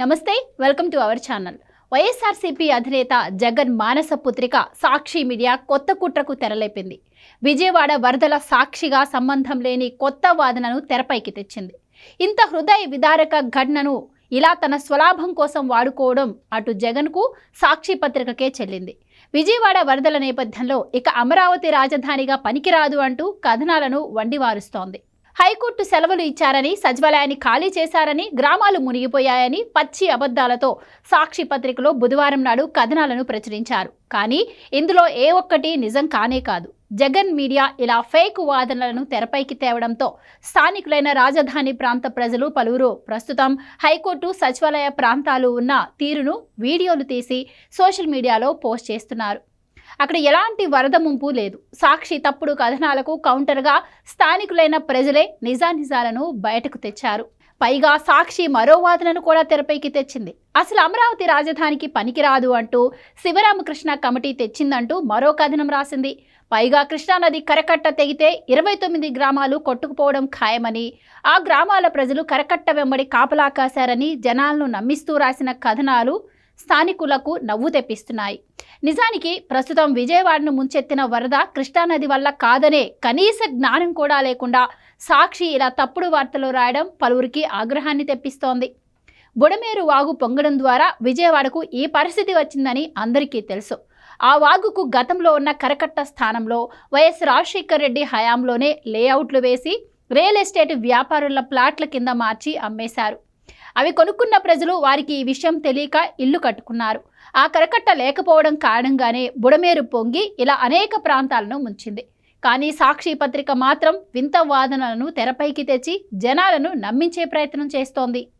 నమస్తే welcome to our channel. YSRCP అధినేత జగన్ మానస పుత్రిక సాక్షి media కొత్త కుట్రకు తెరలేపింది. విజయవాడ వరదల సాక్షిగా సంబంధం లేని కొత్త వాదనను తెరపైకి తెచ్చింది. ఇంత హృదయ విదారక ఘటనను ఇలా తన స్వలాభం కోసం వాడుకోవడం అటు జగన్కు సాక్షి పత్రికకే చెల్లింది. విజయవాడ వరదల నేపథ్యంలో ఇక అమరావతి రాజధానిగా పనికిరాదు అంటూ కథనాలను వండివారుస్తోంది. హైకోర్టు సెలవులు ఇచ్చారని సచివాలయాన్ని ఖాళీ చేశారని గ్రామాలు మునిగిపోయాయని పచ్చి అబద్ధాలతో సాక్షి పత్రికలో బుధవారం నాడు కథనాలను ప్రచురించారు. కానీ ఇందులో ఏ ఒక్కటి నిజం కానే కాదు. జగన్ మీడియా ఇలా ఫేక్ వాదనలను తెరపైకి తేవడంతో స్థానికులైన రాజధాని ప్రాంత ప్రజలు పలువురు ప్రస్తుతం హైకోర్టు సచివాలయ ప్రాంతాలు ఉన్న తీరును వీడియోలు తీసి సోషల్ మీడియాలో పోస్ట్ చేస్తున్నారు. అక్కడ ఎలాంటి వరద ముంపు లేదు. సాక్షి తప్పుడు కథనాలకు కౌంటర్గా స్థానికులైన ప్రజలే నిజానిజాలను బయటకు తెచ్చారు. పైగా సాక్షి మరో వాదనను కూడా తెరపైకి తెచ్చింది. అసలు అమరావతి రాజధానికి పనికిరాదు అంటూ శివరామకృష్ణ కమిటీ తెచ్చిందంటూ మరో కథనం రాసింది. పైగా కృష్ణానది కరకట్ట తెగితే ఇరవై తొమ్మిది గ్రామాలు కొట్టుకుపోవడం ఖాయమని ఆ గ్రామాల ప్రజలు కరకట్ట వెంబడి కాపలా కాశారని జనాలను నమ్మిస్తూ రాసిన కథనాలు స్థానికులకు నవ్వు తెప్పిస్తున్నాయి. నిజానికి ప్రస్తుతం విజయవాడను ముంచెత్తిన వరద కృష్ణానది వల్ల కాదనే కనీస జ్ఞానం కూడా లేకుండా సాక్షి ఇలా తప్పుడు వార్తలు రాయడం పలువురికి ఆగ్రహాన్ని తెప్పిస్తోంది. బుడమేరు వాగు పొంగడం ద్వారా విజయవాడకు ఈ పరిస్థితి వచ్చిందని అందరికీ తెలుసు. ఆ వాగుకు గతంలో ఉన్న కరకట్ట స్థానంలో వైఎస్ రాజశేఖర్ రెడ్డి హయాంలోనే లేఅవుట్లు వేసి రియల్ ఎస్టేట్ వ్యాపారుల ప్లాట్ల కింద మార్చి అమ్మేశారు. అవి కొనుక్కున్న ప్రజలు వారికి ఈ విషయం తెలియక ఇల్లు కట్టుకున్నారు. ఆ కరకట్ట లేకపోవడం కారణంగానే బుడమేరు పొంగి ఇలా అనేక ప్రాంతాలను ముంచింది. కానీ సాక్షి పత్రిక మాత్రం వింత వాదనలను తెరపైకి తెచ్చి జనాలను నమ్మించే ప్రయత్నం చేస్తోంది.